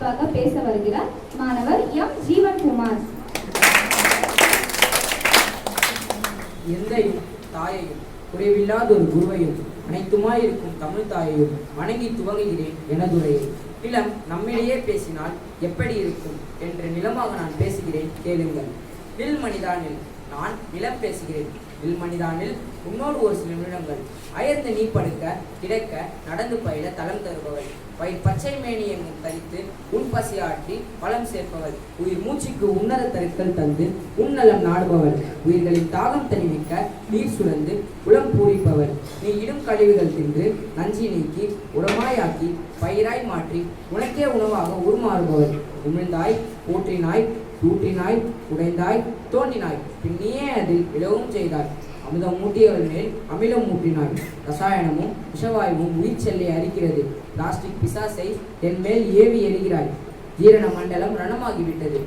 சார்பாக பேச வருகிறார் மாணவர் எம். ஜீவன்குமார் எந்தையும் தாயையும் குறைவில்லாத ஒரு குருவையும் அனைத்துமாயிருக்கும் தமிழ் தாயையும் வணங்கி துவங்குகிறேன் எனதுரையை. நிலம் நம்மிடையே பேசினால் எப்படி இருக்கும்? என்று நிலமாக நான் பேசுகிறேன் கேளுங்கள். வில் மனிதானில் நான் நிலம் பேசுகிறேன் வில் மனிதானில் உன்னோடு ஒரு சில நிமிடங்கள். அயர்ந்து நீ படுக்க கிடக்க நடந்து பயில தளம் தருபவள் பயிர் பச்சை மேனியை தரித்து உன் பசியாற்றி பலம் சேர்ப்பவள் உயிர் மூச்சுக்கு உன்னத தருக்கள் தந்து உன்னலம் நாடுபவள். உயிர்களின் தாகம் தெரிவிக்க நீர் சுரந்து உளம் பூரிப்பவள். நீ இடும் கழிவுகள் தின்று நஞ்சி நீக்கி உரமாயாக்கி பயிராய் மாற்றி உனக்கே உணவாக உருமாறுபவள். உமிழ்ந்தாய் போற்றினாய் கூட்டினாய் உடைந்தாய் தோண்டினாய். பின்னியே அதில் விழவும் செய்தாய். அமுதம் மூட்டியவர் மேல் அமிலம் மூட்டினாய் ரசாயனமும் விஷவாயுவும் உயிர் செல்லை அரிக்கிறது. பிளாஸ்டிக் பிசாசை என் மேல் ஏவி எறிகிறாய். ஜீரண மண்டலம் ரணமாகிவிட்டது.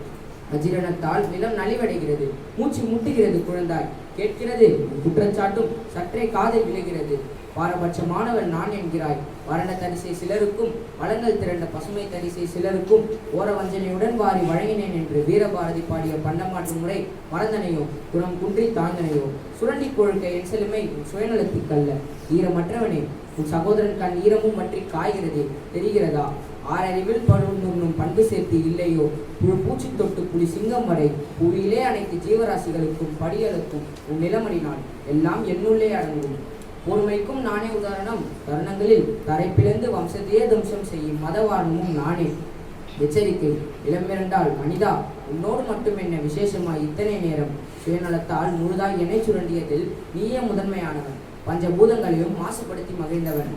அஜீரணத்தால் நிலம் நலிவடைகிறது. மூச்சு முட்டுகிறது குழந்தாய். கேட்கிறது குற்றச்சாட்டும் சற்றே காதில் விழுகிறது. பாரபட்சமானவன் நான் என்கிறாய். வரண தரிசை சிலருக்கும் வளங்கள் திரண்ட பசுமை தரிசை சிலருக்கும் ஓர வஞ்சனையுடன் வாரி வழங்கினேன் என்று வீரபாரதி பாடிய பண்டமாற்று முறை வளர்ந்தனையோ குணம் குன்றி தாங்கனையோ சுரண்டி கொழுக்க என் செலுமை சுயநலத்துக்கல்ல ஈரமற்றவனே உன் சகோதரன் கண் ஈரமும் பற்றி காய்கிறதே தெரிகிறதா? ஆறறிவில் பழுந்துண்ணும் பண்பு சேர்த்து இல்லையோ? புழு பூச்சி தொட்டு புலி சிங்கம் வரை புவியிலே அனைத்து ஜீவராசிகளுக்கும் படியலுக்கும் உன் நிலமடினால் எல்லாம் என்னுள்ளே அடங்கும். பொறுமைக்கும் நானே உதாரணம். தருணங்களில் தரை வம்சத்தையே தம்சம் செய்யும் மதவாழ்மும் நானே. எச்சரிக்கை இளம்பிரண்டால் மனிதா உன்னோடு மட்டும் என்ன விசேஷமாய் இத்தனை நேரம்? சுயநலத்தால் முழுதாய் என்னை சுரண்டியதில் நீயே முதன்மையானவன். பஞ்சபூதங்களையும் மாசுபடுத்தி மகிழ்ந்தவன்.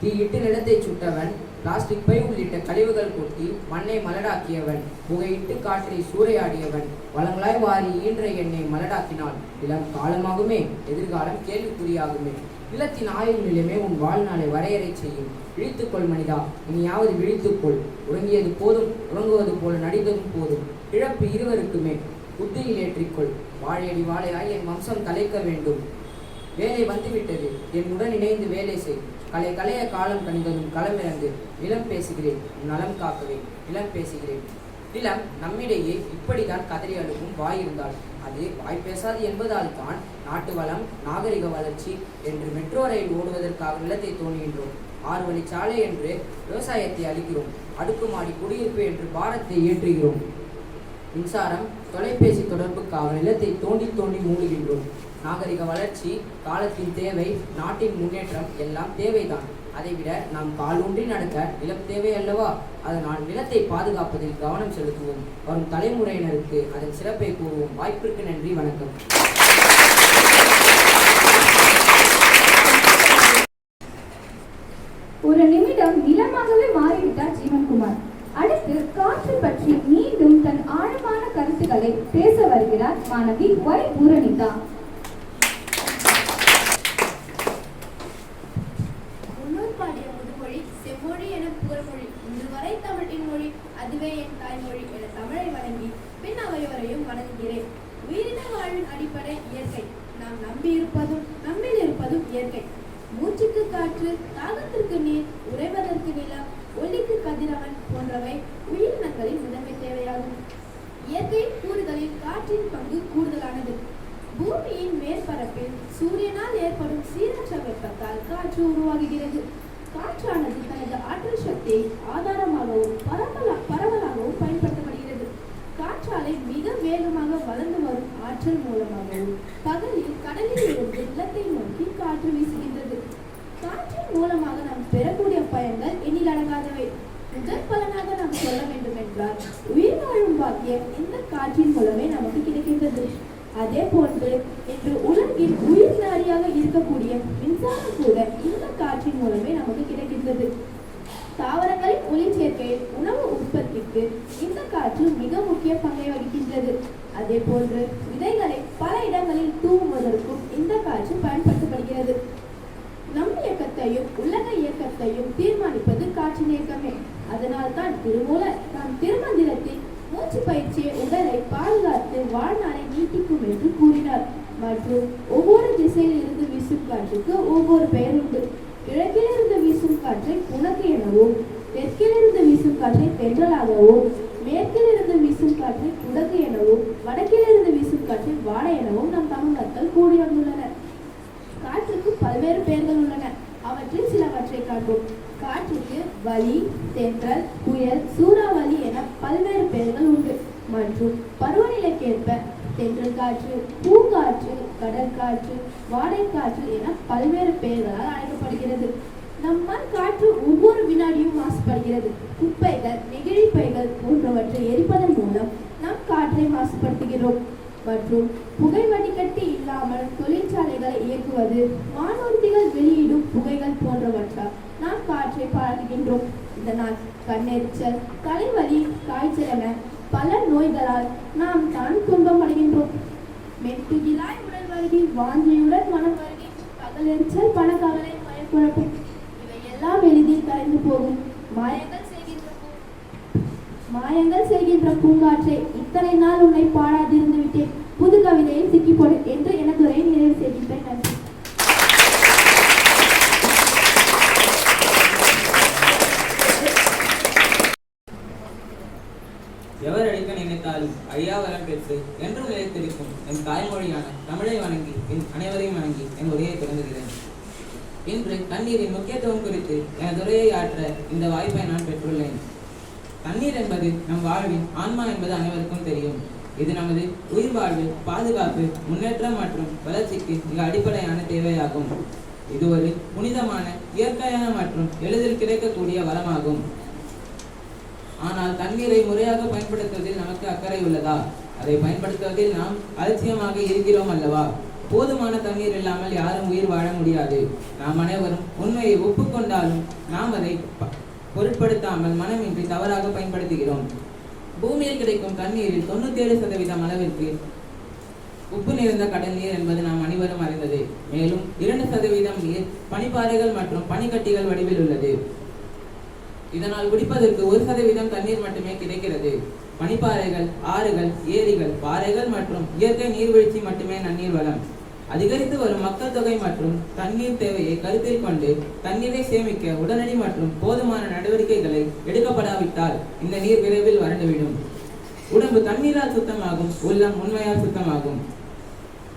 தீயிட்டு நிலத்தை சுட்டவன் பிளாஸ்டிக் பை உள்ளிட்ட கழிவுகள் கொட்டி மண்ணை மலடாக்கியவன் புகையிட்டு காற்றை சூறையாடியவன் வளங்களாய் வாரி ஈன்ற எண்ணெய் மலடாக்கினான். இளம் காலமாகுமே எதிர்காலம் கேள்விக்குறியாகுமே. இல்லத்தின் ஆயுள் நிலையமே உன் வாழ்நாளை வரையறை செய்யும். விழித்துக்கொள் மனிதா இனியாவது விழித்துக்கொள் உறங்கியது போதும் உறங்குவது போல நடித்ததும் போதும். இழப்பு இருவருக்குமே புத்தியில் ஏற்றிக்கொள். வாழையடி வாழையாய் என் வம்சம் தலைக்க வேண்டும். வேலை வந்துவிட்டது என்னுடன் இணைந்து வேலை செய். கலை கலைய காலம் கணிததும் களமிழந்து நிலம் பேசுகிறேன் நலம் காக்கவே நிலம் பேசுகிறேன். நிலம் நம்மிடையே இப்படிதான் கதறி அழுகும் வாய் இருந்தால் அது வாய் பேசாது என்பதால் தான் நாட்டு வளம் நாகரிக வளர்ச்சி என்று மெட்ரோ ரயில் ஓடுவதற்காக நிலத்தை தோணுகின்றோம். ஆறு வழி சாலை என்று விவசாயத்தை அளிக்கிறோம் அடுக்குமாடி குடியிருப்பு என்று பாரத்தை ஏற்றுகிறோம். மின்சாரம் தொலைபேசி தொடர்புக்காக நிலத்தை தோண்டி தோண்டி மூடுகின்றோம். நாகரிக வளர்ச்சி காலத்தின் தேவை நாட்டின் முன்னேற்றம் எல்லாம் தேவைதான். அதைவிட நாம் காலூன்றி நடக்க நிலம் தேவை அல்லவா? அதனால் நிலத்தை பாதுகாப்பதில் கவனம் செலுத்துவோம். வரும் தலைமுறையினருக்கு அதன் சிறப்பை கூறுவோம். வாய்ப்பிற்கு நன்றி வணக்கம். ஒரு நிமிடம் நிலமாகவே மாறிவிட்டார் ஜீவன்குமார். அடுத்து காற்று பற்றி மீண்டும் தன் ஆழமான கருத்துக்களை பேச வருகிறார் மாணவி ஒய் பூரணிதா முன்னூர் பாடிய முதுமொழி செம்மொழி என புகழ்மொழி இன்று வரை தமிழின் மொழி அதுவே என் தாய்மொழி என தமிழை வணங்கி பின் அவையோரையும் வணங்குகிறேன் உயிரின வாழ்வின் அடிப்படை இயற்கை. நாம் நம்பியிருப்பதும் நம்மில் இருப்பதும் இயற்கை. மூச்சுக்கு காற்று தாகத்திற்கு நீர் உறைவதற்கு நிலம் ஒளிக்கு கதிரவன் போன்றவை உயிரினங்களின் முதன்மை தேவையாகும். இயற்கையின் கூறுகளில் காற்றின் பங்கு கூடுதலானது. பூமியின் மேற்பரப்பில் சூரியனால் ஏற்படும் சீரற்ற வெப்பத்தால் காற்று உருவாகுகிறது. காற்றானது தனது ஆற்றல் சக்தியை ஆதாரமாகவும் பரவல பரவலாகவும் பயன்படுத்தப்படுகிறது காற்றாலை மிக வேகமாக வளர்ந்து வரும் ஆற்றல் மூலமாகவும் பகலில் கடலில் இருந்து நிலத்தை நோக்கி காற்று வீசுகின்றது காற்றின் மூலமாக நாம் பெறக்கூடிய பயன்கள் எண்ணிலடங்காதவை முதல் பலனாக நாம் சொல்ல வேண்டும் என்றால் உயிர் வாழும் பாக்கியம் இந்த காற்றின் மூலமே நமக்கு கிடைக்கின்றது. அதே போன்று இன்று உலகில் உயிர் நாடியாக இருக்கக்கூடிய மின்சாரம் கூட இந்த காற்றின் மூலமே நமக்கு கிடைக்கின்றது. தாவரங்களின் ஒளிச்சேர்க்கையில் உணவு உற்பத்திக்கு இந்த காற்று மிக முக்கிய பங்கை வகிக்கின்றது. அதே போன்று விதைகளை பல இடங்களில் தூவுவதற்கும் இந்த காற்று பயன்படுத்தப்படுகிறது. நம் இயக்கத்தையும் உலக இயக்கத்தையும் தீர்மானிப்பது காற்றின் இயக்கமே. அதனால் தான் திருமூலர் நாம் திருமந்திரத்தில் மூச்சு பயிற்சியை உடலை பாதுகாத்து வாழ்நாளை நீட்டிக்கும் என்று கூறினார். மற்றும் ஒவ்வொரு திசையில் இருந்து வீசும் காற்றுக்கு ஒவ்வொரு பெயர் உண்டு கிழக்கிலிருந்து வீசும் காற்றை புனக்கு எனவும் தெற்கிலிருந்து வீசும் காற்றை தென்றலாகவும் மேற்கிலிருந்து வீசும் காற்றை குடகு எனவும் வடக்கிலிருந்து வீசும் காற்றை வாடை எனவும் நம் தமிழ் மக்கள் கூடி வந்துள்ளனர். காற்றுக்கு பல்வேறு பெயர்கள் உள்ளன. அவற்றில் சிலவற்றை காண்போம். காற்றுக்கு வலி தென்றல் புயல் சூறாவளி என பல்வேறு பெயர்கள் உண்டு. மற்றும் பருவநிலைக்கேற்ப தென்றல் காற்று பூங்காற்று கடற்காற்று வாடைக்காற்று என பல்வேறு பெயர்களால் அழைக்கப்படுகிறது. நம் காற்று ஒவ்வொரு வினாடியும் மாசுபடுகிறது. குப்பைகள் நெகிழி பைகள் போன்றவற்றை எரிப்பதன் மூலம் நாம் காற்றை மாசுபடுத்துகிறோம். மற்றும் புகை வடிகட்டி இல்லாமல் தொழிற்சாலைகளை இயக்குவது வானூர்திகள் வெளியிடும் புகைகள் போன்றவற்றால் காற்றை பாடுகின்றோம் இதனால் கண்ணெரிச்சல் தலைவலி காய்ச்சல் என பல நோய்களால் நாம் தான் துன்பம் அடைகின்றோம் மெட்டுகிலாய் உடல் வருகி வாஞ்சியுடன் மனம் வருகி பகலெரிச்சல் பணக்கவலை மயக்குழப்பம் இவை எல்லாம் எளிதில் கரைந்து போகும். மாயங்கள் செய்கின்ற மாயங்கள் செய்கின்ற பூங்காற்றை இத்தனை நாள் உன்னை பாடாதிருந்து விட்டேன். புது கவிதையை சிக்கிப்போடு என்று எனது நிறைவு செய்கின்றேன் நன்றி. நினைத்தாலும் அழியா பெற்று என்றும் நிலைத்திருக்கும் என் தாய்மொழியான தமிழை வணங்கி என் அனைவரையும் வணங்கி என் உரையை தொடங்குகிறேன். இன்று தண்ணீரின் முக்கியத்துவம் குறித்து எனது உரையை ஆற்ற இந்த வாய்ப்பை நான் பெற்றுள்ளேன். தண்ணீர் என்பது நம் வாழ்வின் ஆன்மா என்பது அனைவருக்கும் தெரியும். இது நமது உயிர் வாழ்வு பாதுகாப்பு முன்னேற்றம் மற்றும் வளர்ச்சிக்கு மிக அடிப்படையான தேவையாகும். இது ஒரு புனிதமான இயற்கையான மற்றும் எளிதில் கிடைக்கக்கூடிய வரமாகும். ஆனால் தண்ணீரை முறையாக பயன்படுத்துவதில் நமக்கு அக்கறை உள்ளதா? அதை பயன்படுத்துவதில் நாம் அலட்சியமாக இருக்கிறோம் அல்லவா? போதுமான தண்ணீர் இல்லாமல் யாரும் உயிர் வாழ முடியாது. நாம் அனைவரும் உண்மையை ஒப்புக்கொண்டாலும் நாம் அதை பொருட்படுத்தாமல் மனமின்றி தவறாக பயன்படுத்துகிறோம். பூமியில் கிடைக்கும் தண்ணீரில் தொண்ணூத்தி ஏழு சதவீதம் அளவிற்கு உப்பு நிறைந்த கடல் நீர் என்பது நாம் அனைவரும் அறிந்தது. மேலும் இரண்டு சதவீதம் நீர் பனிப்பாறைகள் மற்றும் பனிக்கட்டிகள் வடிவில் உள்ளது. இதனால் குடிப்பதற்கு ஒரு சதவீதம் தண்ணீர் மட்டுமே கிடைக்கிறது. பனிப்பாறைகள் ஆறுகள் ஏரிகள் பாறைகள் மற்றும் இயற்கை நீர்வீழ்ச்சி மட்டுமே நன்னீர் வளம். அதிகரித்து வரும் மக்கள் தொகை மற்றும் தண்ணீர் தேவையை கருத்தில் கொண்டு தண்ணீரை சேமிக்க உடனடி மற்றும் போதுமான நடவடிக்கைகளை எடுக்கப்படாவிட்டால் இந்த நீர் விரைவில் வறண்டுவிடும். உடம்பு தண்ணீரால் சுத்தமாகும் உள்ளம் உண்மையால் சுத்தமாகும்.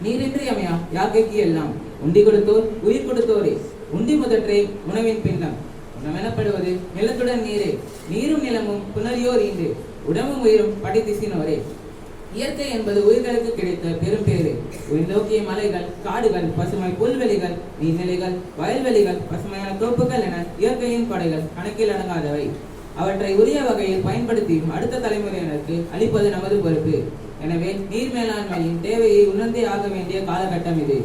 நீரின்றி அமையா யாக்கைக்கு எல்லாம்? உண்டி கொடுத்தோர் உயிர் கொடுத்தோரே. உண்டி முதற்றே உணவின் பின்னம். உணம் நிலத்துடன் நீரே. நீரும் நிலமும் புனரியோர் ஈண்டு உடம்பும் உயிரும் படைத்திசினோரே. இயற்கை என்பது உயிர்களுக்கு கிடைத்த பெரும் பேறு. உயிர்நோக்கிய மலைகள் காடுகள் பசுமை புல்வெளிகள் நீர்நிலைகள் வயல்வெளிகள் பசுமையான தோப்புகள் என இயற்கையின் கொடைகள் கணக்கில் அடங்காதவை. அவற்றை உரிய வகையில் பயன்படுத்தியும் அடுத்த தலைமுறையினருக்கு அளிப்பது நமது பொறுப்பு. எனவே நீர் மேலாண்மையின் தேவையை உணர்ந்தே ஆக வேண்டிய காலகட்டம் இது.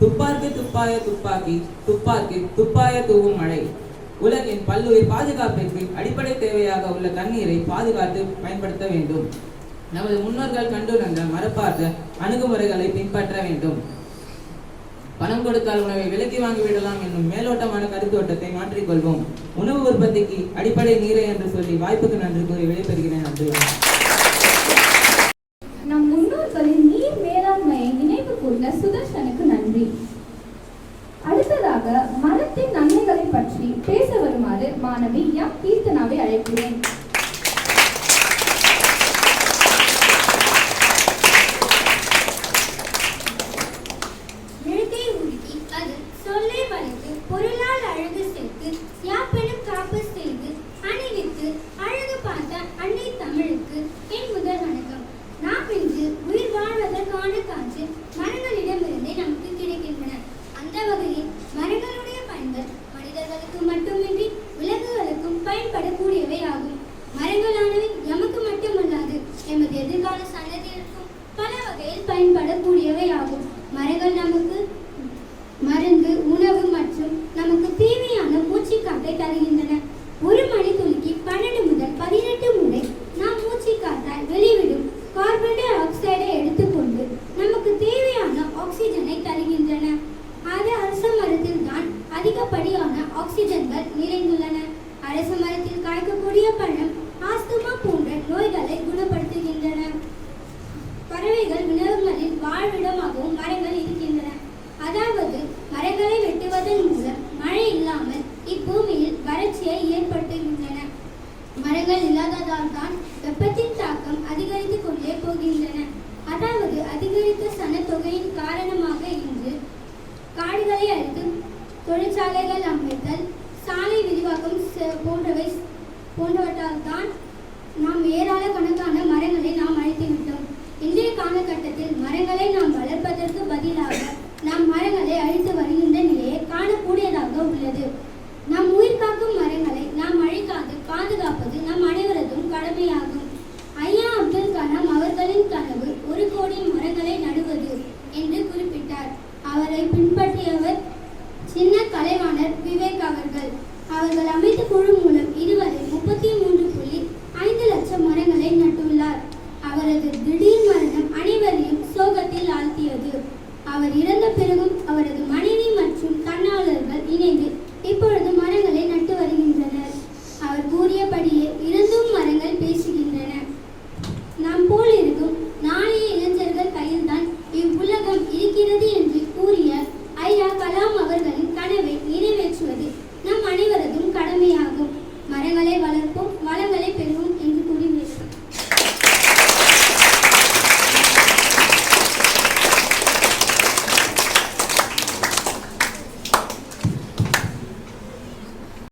துப்பார்க்கு துப்பாய துப்பாக்கி துப்பாக்கி துப்பாய தூவும் மழை. உலகின் பல்லுயிர் பாதுகாப்பிற்கு அடிப்படை தேவையாக உள்ள தண்ணீரை பாதுகாத்து பயன்படுத்த வேண்டும். நமது முன்னோர்கள் கண்டுணர்ந்த மரபார்ந்த அணுகுமுறைகளை பின்பற்ற வேண்டும். பணம் கொடுத்தால் உணவை விலக்கி வாங்கிவிடலாம் என்னும் மேலோட்டமான கருத்தோட்டத்தை மாற்றிக்கொள்வோம். உணவு உற்பத்திக்கு அடிப்படை நீரை என்று சொல்லி வாய்ப்புக்கு நன்றி கூறி விடைபெறுகிறேன் நன்றி நம் முன்னோர்களின் நீர் மேலாண்மையை நினைவு கூர்ந்த சுதர்ஷன் நன்றி அடுத்ததாக மரத்தின் நன்மைகளை பற்றி பேச வருமாறு மாணவி எம் கீர்த்தனாவை அழைக்கிறேன். செயலாகும் மரங்கள் நமக்கு மருந்து உணவு மற்றும் நமக்கு தேவையான மூச்சு தருகின்றன. ஒரு மணி மணித்துளிக்கு பன்னெண்டு முதல் பதினெட்டு முறை நாம் மூச்சு காற்றால் வெளிவிடும் கார்பன் டை ஆக்சைடை எடுத்துக்கொண்டு நமக்கு தேவையான ஆக்சிஜனை தருகின்றன. அது அரச மரத்தில் தான் அதிகப்படியான ஆக்சிஜன்கள் நிறைந்துள்ளன. அரச மரத்தில் காய்க்கக்கூடிய பழம் ஆஸ்துமா போன்ற நோய்களை குணப்படுத்துகின்றன. பறவைகள் விலங்குகளின் வாழ்விடமாகவும் மரங்கள் இருக்கின்றன. அதாவது மரங்களை வெட்டுவதன் மூலம் மழை இல்லாமல் இப்பூமியில் வறட்சியை ஏற்படுத்துகின்றன. மரங்கள் இல்லாததால் தான் வெப்பத்தின் தாக்கம் அதிகரித்து கொண்டே போகின்றன. அதாவது அதிகரித்த சனத்தொகையின் காரணமாக இன்று காடுகளை அழித்து தொழிற்சாலைகள் அமைத்தல் சாலை விரிவாக்கம் போன்றவை போன்றவற்றால் தான் இருக்கிறது என்று கூறிய ஐயா கலாம் அவர்களின் கனவை நிறைவேற்றுவது.